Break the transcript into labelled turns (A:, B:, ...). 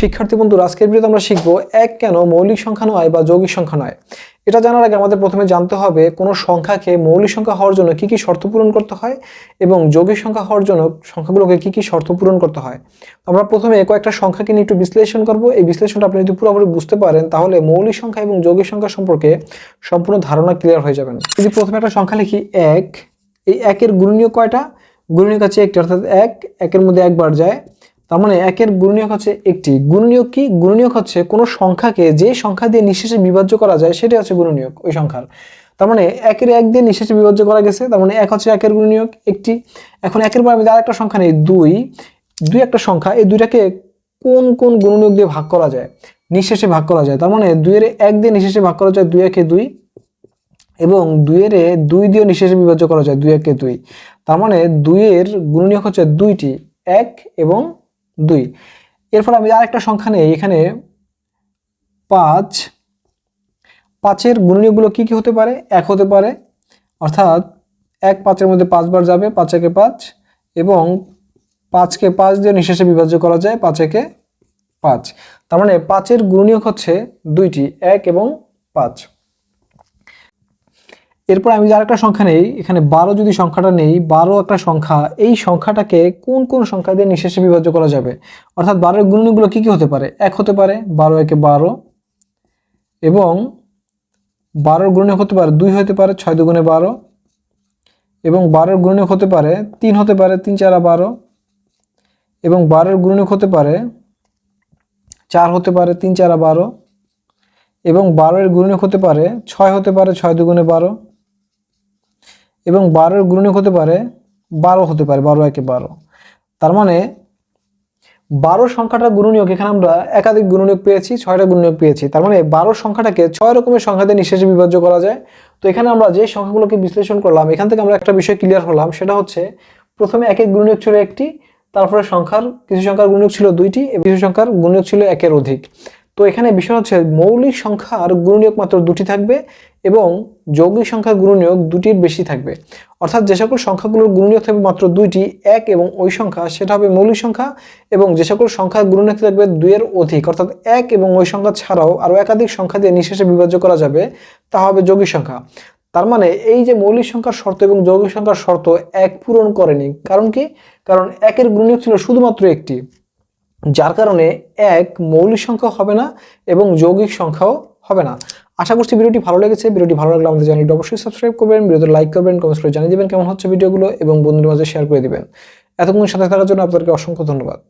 A: শিক্ষার্থী বন্ধুরা, আজকের ভিডিওতে আমরা শিখব এক কেন মৌলিক সংখ্যা নয় বা যৌগিক সংখ্যা নয়। এটা জানার আগে আমাদের প্রথমে জানতে হবে কোনো সংখ্যাকে মৌলিক সংখ্যা হওয়ার জন্য কি কি শর্ত পূরণ করতে হয় এবং যৌগিক সংখ্যা হওয়ার জন্য সংখ্যাগুলোকে কি কি শর্ত পূরণ করতে হয়। আমরা প্রথমে কয়েকটা সংখ্যাকে নিয়ে একটু বিশ্লেষণ করব। এই বিশ্লেষণটা আপনি যদি পুরোপুরি বুঝতে পারেন, তাহলে মৌলিক সংখ্যা এবং যৌগিক সংখ্যা সম্পর্কে সম্পূর্ণ ধারণা ক্লিয়ার হয়ে যাবেন যদি প্রথমে একটা সংখ্যা লিখি এক, এই একের গুণনীয় কয়টা? গুণনীয়ক কাছে একটি, অর্থাৎ এক, একের মধ্যে একবার যায়। তার মানে একের গুণনীয়ক হচ্ছে একটি। গুণনীয়ক কি? গুণনীয়ক হচ্ছে কোনো সংখ্যাকে যে সংখ্যা দিয়ে নিঃশেষে বিভাজ্য করা যায়, সেটাই হচ্ছে গুণনীয়ক ওই সংখ্যার। তার মানে একের এক দিয়ে নিঃশেষে বিভাজ্য করা গেছে, তার মানে এক হচ্ছে একের গুণনীয়ক, একটি। এখন একের পর আমি আরেকটা সংখ্যা নেই, দুই। দুই একটা সংখ্যা, এই দুইটাকে কোন কোন গুণনীয়ক দিয়ে ভাগ করা যায়? নিঃশেষে ভাগ করা যায়। তার মানে দুইয়ের এক দিয়ে নিঃশেষে ভাগ করা যায় দুই, একে দুই। এবং দুইয়ের দুই দিয়ে নিঃশেষে বিভাজ্য করা যায় দুই, একে দুই। তার মানে দুইয়ের গুণনীয়ক হচ্ছে দুইটি, এক এবং দুই। এরপর আমি আরেকটা সংখ্যা নেই, এখানে পাঁচ। পাঁচের গুণনীয়কগুলো কি কি হতে পারে? এক হতে পারে, অর্থাৎ এক পাঁচের মধ্যে পাঁচবার যাবে, পাঁচ একে পাঁচ, এবং পাঁচকে পাঁচ দিয়ে নিঃশেষে বিভাজ্য করা যায়, পাঁচ একে পাঁচ। তার মানে পাঁচের গুণনীয়ক হচ্ছে দুইটি, এক এবং পাঁচ। এরপর আমি যার একটা সংখ্যা নেই, এখানে বারো যদি সংখ্যাটা নেই, বারো একটা সংখ্যা, এই সংখ্যাটাকে কোন কোন সংখ্যা দিয়ে নিঃশেষে বিভাজ্য করা যাবে? অর্থাৎ বারোর গুণনীগুলো কি কি হতে পারে? এক হতে পারে, বারো একে বারো, এবং বারোর গুণনীয়ক হতে পারে দুই হতে পারে, ছয় দুগুণে বারো, এবং বারোর গুণনীয়ক হতে পারে তিন হতে পারে, তিন চারা বারো, এবং বারোর গুণনীয়ক হতে পারে চার হতে পারে, তিন চারা বারো, এবং বারোর গুণনীয়ক হতে পারে ছয় হতে পারে, ছয় দুগুণে বারো এবং বারোর গুণনীয়ক হতে পারে বারো হতে পারে, বারো একে বারো। তার মানে বারো সংখ্যাটা গুণনীয়ক, এখানে আমরা একাধিক গুণনীয়ক পেয়েছি, ছয়টা গুণনীয়ক পেয়েছি। তার মানে বারো সংখ্যাটাকে ছয় রকমের সংখ্যাতে নিঃশেষে বিভাজ্য করা যায়। তো এখানে আমরা যে সংখ্যাগুলোকে বিশ্লেষণ করলাম, এখান থেকে আমরা একটা বিষয় ক্লিয়ার হলাম, সেটা হচ্ছে প্রথমে এক এক গুণনীয়ক ছিল একটি, তারপরে সংখ্যার, কিছু সংখ্যার গুণনীয়ক ছিল দুইটি, এবং কিছু সংখ্যার গুণনীয়ক ছিল একের অধিক। তো এখানে বিষয় হচ্ছে মৌলিক সংখ্যার গুণনীয়ক মাত্র দুটি থাকবে এবং যৌগিক সংখ্যার গুণনীয়ক দুটির বেশি থাকবে। অর্থাৎ যে সকল সংখ্যাগুলোর গুণনীয়ক থাকবে মাত্র দুইটি, এক এবং ওই সংখ্যা, সেটা হবে মৌলিক সংখ্যা এবং যে সকল সংখ্যার গুণনীয়ক থাকবে দুইয়ের অধিক, অর্থাৎ এক এবং ওই সংখ্যা ছাড়াও আরও একাধিক সংখ্যা দিয়ে নিঃশেষে বিভাজ্য করা যাবে, তা হবে যৌগিক সংখ্যা। তার মানে এই যে মৌলিক সংখ্যার শর্ত এবং যৌগিক সংখ্যার শর্ত এক পূরণ করেনি, কারণ কি? কারণ একের গুণনীয়ক ছিল শুধুমাত্র একটি, যার কারণে এক মৌলিক সংখ্যা হবে না এবং যৌগিক সংখ্যাও হবে না। আশা করছি ভিডিওটি ভালো লেগেছে। ভিডিওটি ভালো লাগলে আমাদের চ্যানেলটি অবশ্যই সাবস্ক্রাইব করবেন, ভিডিওতে লাইক করবেন কমেন্টস করে জানিয়ে দেবেন কেমন হচ্ছে ভিডিওগুলো এবং বন্ধুদের মাঝে শেয়ার করে দিবেন। এতক্ষণ সাথে থাকার জন্য আপনাদেরকে অসংখ্য ধন্যবাদ।